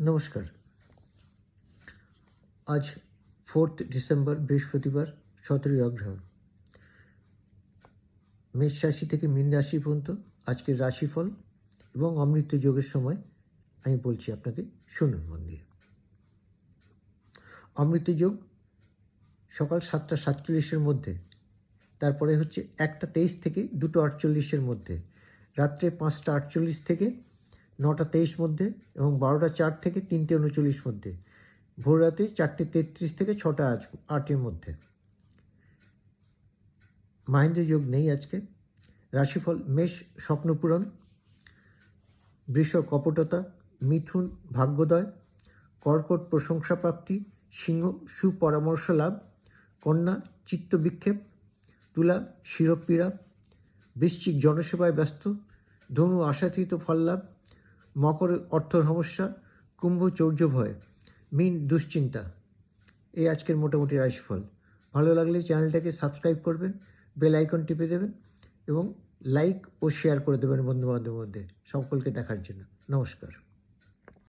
নমস্কার। আজ fourth December, বৃহস্পতিবার, সতেরোই অগ্রহায়ণ। মেষ রাশি থেকে মীন রাশি পর্যন্ত আজকের রাশিফল এবং অমৃত যোগের সময় আমি বলছি আপনাকে শুনুন মন দিয়ে। অমৃত যোগ সকাল সাতটা সাতচল্লিশের মধ্যে, তারপরে হচ্ছে একটা তেইশ থেকে দুটো আটচল্লিশের মধ্যে, রাত্রে পাঁচটা আটচল্লিশ থেকে নটা তেইশ মধ্যে এবং বারোটা চার থেকে তিনটে উনচল্লিশ মধ্যে। ভোর রাতে চারটে তেত্রিশ থেকে ছটা আজ, আটের মধ্যে। মাহেন্দ্র যোগ নেই আজকে। রাশিফল, মেষ, স্বপ্নপূরণ বৃষ কপটতা মিথুন, ভাগ্যোদয়, কর্কট, প্রশংসাপ্রাপ্তি, সিংহ, সুপরামর্শ লাভ, কন্যা চিত্তবিক্ষেপ তুলা, শিরপীড়া, বৃশ্চিক জনসেবায় ব্যস্ত, ধনু, আশাতীত ফল লাভ মকর অর্থ সমস্যা, কুম্ভ চৌর্য ভয়, মিন দুশ্চিন্তা। এই আজকের মোটামুটি রাশিফল। ভালো লাগলে চ্যানেলটাকে সাবস্ক্রাইব করবেন, বেল আইকন টিপে দেবেন এবং লাইক ও শেয়ার করে দেবেন বন্ধুবান্ধবের মধ্যে। সকলকে দেখার জন্য। নমস্কার।